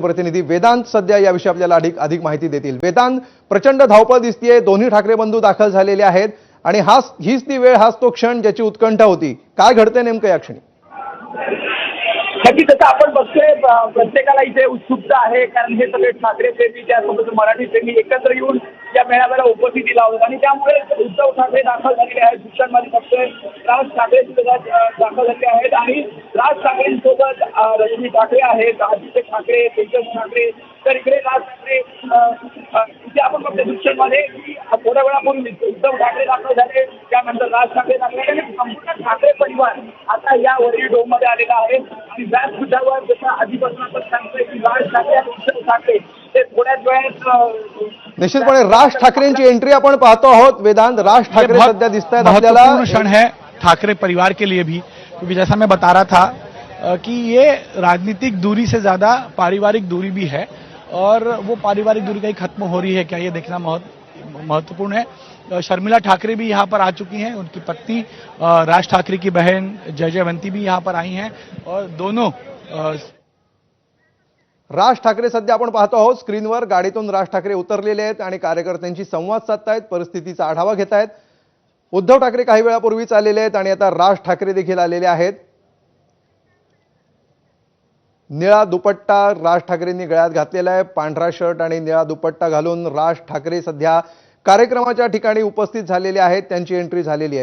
पुण्यातले प्रतिनिधी वेदांत सध्या याविषयी आपल्याला अधिक अधिक माहिती देतील. वेदांत प्रचंड धावपळ दिसतीये. दोन्ही ठाकरे बंधू दाखल झालेले आहेत. आणि हाच हीच ती वेळ हाच तो क्षण ज्याची उत्कंठा होती. काय घडते नेमकं या क्षणी? नक्की तसं आपण बघतोय प्रत्येकाला इथे उत्सुकता आहे कारण हे सगळे ठाकरे प्रेमी त्यासोबत मराठी प्रेमी एकत्र येऊन या मेळाव्याला उपस्थिती लावतात. आणि त्यामुळे उद्धव ठाकरे दाखल झालेले आहेत. शिक्षणमध्ये बघतोय राज ठाकरे सुद्धा दाखल झालेले आहेत. आणि राज ठाकरेंसोबत रजनी ठाकरे आहेत आदित्य ठाकरे तेजस ठाकरे. तर इकडे राज ठाकरे इथे आपण बघतोय शिक्षणमध्ये की थोड्या वेळापूर्वी उद्धव ठाकरे दाखल झाले त्यानंतर राज ठाकरे दाखल झाले आणि संपूर्ण ठाकरे परिवार आता या वरील डोममध्ये आलेला आहे. आणि व्यासपीठावर जसं आधीपासून आपण सांगतोय की राज ठाकरे आणि उद्धव ठाकरे ते थोड्याच वेळात अ, निश्चितपणे राज ठाकरेंची एंट्री आपण पाहतो आहोत. वेदांत राज ठाकरे सध्या दिसत आहेत आपल्याला. क्षण है ठाकरे परिवार के लिए भी क्योंकि जैसा मैं बता रहा था कि ये राजनीतिक दूरी से ज्यादा पारिवारिक दूरी भी है। और वो पारिवारिक दूरी कहीं खत्म हो रही है क्या ये देखना महत्त्वपूर्ण है। शर्मिला ठाकरे भी यहाँ पर आ चुकी हैं उनकी पत्नी राज ठाकरे की बहन जय जयवंती भी यहाँ पर आई हैं और दोनों राज ठाकरे सध्या आपण पाहतो आहोत स्क्रीनवर गाडीतून राज ठाकरे उतरलेले आहेत आणि कार्यकर्त्यांशी संवाद साधतायत परिस्थितीचा आढावा घेत आहेत उद्धव ठाकरे काही वेळापूर्वीच आलेले आहेत आणि आता राज ठाकरे देखील आलेले आहेत. निळा दुपट्टा राज ठाकरेंनी गळ्यात घातलेला आहे. पांढरा शर्ट आणि निळा दुपट्टा घालून राज ठाकरे सध्या कार्यक्रमाच्या ठिकाणी उपस्थित झालेले आहेत. त्यांची एंट्री झालेली आहे.